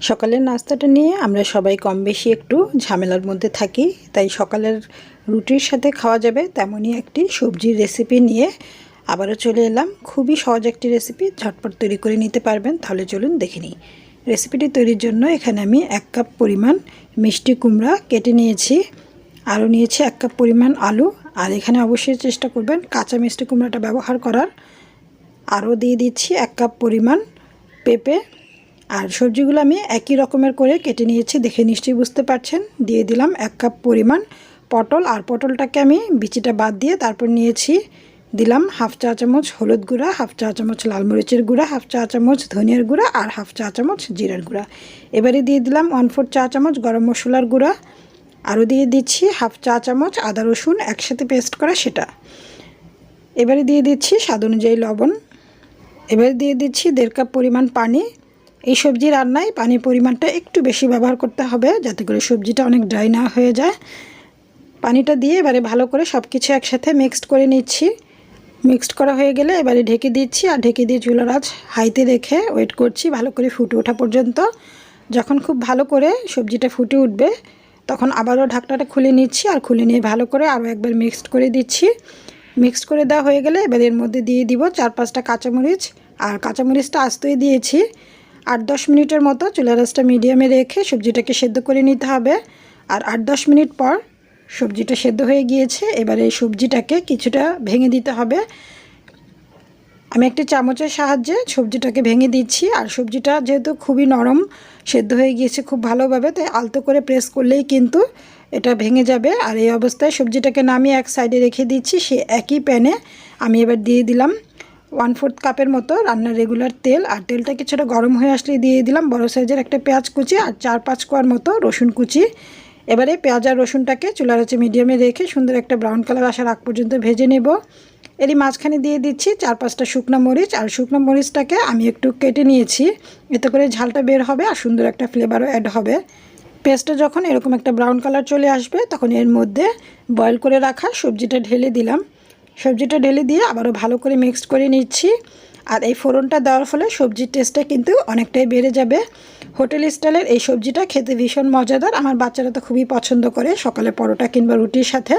সকালের নাস্তাটা নিয়ে আমরা সবাই কম বেশি একটু ঝামেলার মধ্যে থাকি, তাই সকালের রুটির সাথে খাওয়া যাবে তেমনই একটি সবজির রেসিপি নিয়ে আবারও চলে এলাম। খুবই সহজ একটি রেসিপি ঝটপট তৈরি করে নিতে পারবেন, তাহলে চলুন দেখে নিই। রেসিপিটি তৈরির জন্য এখানে আমি এক কাপ পরিমাণ মিষ্টি কুমড়া কেটে নিয়েছি, আরও নিয়েছি এক কাপ পরিমাণ আলু, আর এখানে অবশ্যই চেষ্টা করবেন কাঁচা মিষ্টি কুমড়াটা ব্যবহার করার। আরও দিয়ে দিচ্ছি এক কাপ পরিমাণ পেঁপে আর সবজিগুলো আমি একই রকমের করে কেটে নিয়েছি, দেখে নিশ্চয়ই বুঝতে পারছেন। দিয়ে দিলাম এক কাপ পরিমাণ পটল, আর পটলটাকে আমি বিচিটা বাদ দিয়ে তারপর নিয়েছি, দিলাম হাফ চা চামচ হলুদ গুঁড়া, হাফ চা চামচ লাল মরিচের গুঁড়া, হাফ চা চামচ ধনিয়ার গুঁড়া, আর হাফ চা চামচ জিরার গুঁড়া। এবারে দিয়ে দিলাম ওয়ান ফোর চা চামচ গরম মশলার গুঁড়া, আরও দিয়ে দিচ্ছি হাফ চা চামচ আদা রসুন একসাথে পেস্ট করা সেটা। এবারে দিয়ে দিচ্ছি স্বাদ অনুযায়ী লবণ। এবারে দিয়ে দিচ্ছি দেড় কাপ পরিমাণ পানি এই সবজি রান্নায় পানির পরিমাণটা একটু বেশি ব্যবহার করতে হবে যাতে করে সবজিটা অনেক ড্রাই না হয়ে যায়। পানিটা দিয়ে এবারে ভালো করে সব কিছু একসাথে মিক্সড করে নিচ্ছি। মিক্সড করা হয়ে গেলে এবারে ঢেকে দিচ্ছি আর ঢেকে দিয়ে চুলার আঁচ হাইতে রেখে ওয়েট করছি ভালো করে ফুটে ওঠা পর্যন্ত। যখন খুব ভালো করে সবজিটা ফুটে উঠবে, তখন আবারও ঢাকনাটা খুলে নিচ্ছি আর খুলে নিয়ে ভালো করে আরও একবার মিক্সড করে দিচ্ছি। মিক্সড করে দেওয়া হয়ে গেলে এবার এর মধ্যে দিয়ে দিব চার পাঁচটা কাঁচামরিচ। আর কাঁচামরিচটা আস্তই দিয়েছি। আট দশ মিনিটের মতো চুলা রাসটা মিডিয়ামে রেখে সবজিটাকে সেদ্ধ করে নিতে হবে। আর আট দশ মিনিট পর সবজিটা সেদ্ধ হয়ে গিয়েছে, এবার এই সবজিটাকে কিছুটা ভেঙে দিতে হবে। আমি একটি চামচের সাহায্যে সবজিটাকে ভেঙে দিচ্ছি, আর সবজিটা যেহেতু খুবই নরম, সেদ্ধ হয়ে গিয়েছে খুব ভালোভাবে, তাই আলতো করে প্রেস করলেই কিন্তু এটা ভেঙে যাবে। আর এই অবস্থায় সবজিটাকে নামিয়ে এক সাইডে রেখে দিচ্ছি সে একই প্যানে আমি এবার দিয়ে দিলাম। ওয়ান ফোর্থ কাপের মতো রান্নার রেগুলার তেল। আর তেলটা কিছুটা গরম হয়ে আসলে দিয়ে দিলাম। বড় সাইজের একটা পেঁয়াজ কুচি আর চার পাঁচ কোয়ার মতো রসুন কুচি। এবারে পেঁয়াজ আর রসুনটাকে চুলার আছে মিডিয়ামে রেখে সুন্দর একটা ব্রাউন কালার আসার আগ পর্যন্ত ভেজে নেব। এরই মাঝখানে দিয়ে দিচ্ছি চার পাঁচটা শুকনো মরিচ। আর শুকনো মরিচটাকে আমি একটু কেটে নিয়েছি। এতে করে ঝালটা বের হবে আর সুন্দর একটা ফ্লেভারও অ্যাড হবে। পেস্টটা যখন এরকম একটা ব্রাউন কালার চলে আসবে, তখন এর মধ্যে বয়েল করে রাখা সবজিটা ঢেলে দিলাম। সবজিটা ঢেলে দিয়ে আবারও ভালো করে মিক্সড করে নিচ্ছি। আর এই ফোড়নটা দেওয়ার ফলে সবজির টেস্টটা কিন্তু অনেকটাই বেড়ে যাবে। হোটেল স্টাইলের এই সবজিটা খেতে ভীষণ মজাদার। আমার বাচ্চারা তো খুবই পছন্দ করে সকালে পরোটা কিংবা রুটির সাথে।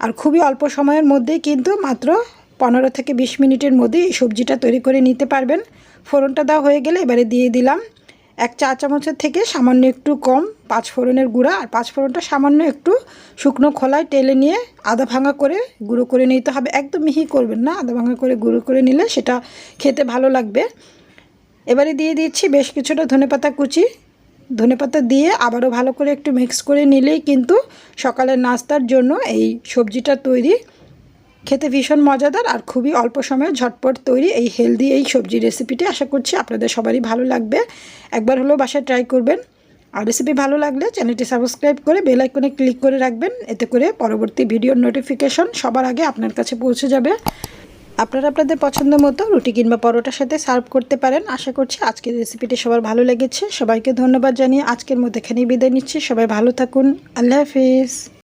আর খুবই অল্প সময়ের মধ্যেই কিন্তু মাত্র পনেরো থেকে বিশ মিনিটের মধ্যেই এই সবজিটা তৈরি করে নিতে পারবেন। ফোড়নটা দেওয়া হয়ে গেলে এবারে দিয়ে দিলাম। এক চা চামচের থেকে সামান্য একটু কম পাঁচ ফোড়নের গুঁড়া আর পাঁচ ফোড়নটা সামান্য একটু শুকনো খোলায় টেলে নিয়ে আদা ভাঙা করে গুঁড়ো করে নিতে হবে। একদম মিহি করবেন না, আদা ভাঙা করে গুঁড়ো করে নিলে সেটা খেতে ভালো লাগবে। এবারে দিয়ে দিচ্ছি বেশ কিছুটা ধনেপাতা কুচি। ধনেপাতা দিয়ে আবারও ভালো করে একটু মিক্স করে নিলেই কিন্তু সকালের নাস্তার জন্য এই সবজিটা তৈরি খেতে ভীষণ মজাদার আর খুবই অল্প সময়ে ঝটপট তৈরি এই হেলদি এই সবজি রেসিপিটি আশা করছি আপনাদের সবারই ভালো লাগবে। একবার হলেও বাসায় ট্রাই করবেন। আর রেসিপি ভালো লাগলে চ্যানেলটি সাবস্ক্রাইব করে বেল আইকনে ক্লিক করে রাখবেন। এতে করে পরবর্তী ভিডিওর নোটিফিকেশন সবার আগে আপনার কাছে পৌঁছে যাবে। আপনারা আপনাদের পছন্দ মতো রুটি কিংবা পরোটার সাথে সার্ভ করতে পারেন। আশা করছি আজকের রেসিপিটি সবার ভালো লেগেছে। সবাইকে ধন্যবাদ জানিয়ে আজকের মধ্যে এখানেই বিদায় নিচ্ছি। সবাই ভালো থাকুন। আল্লাহ হাফিজ।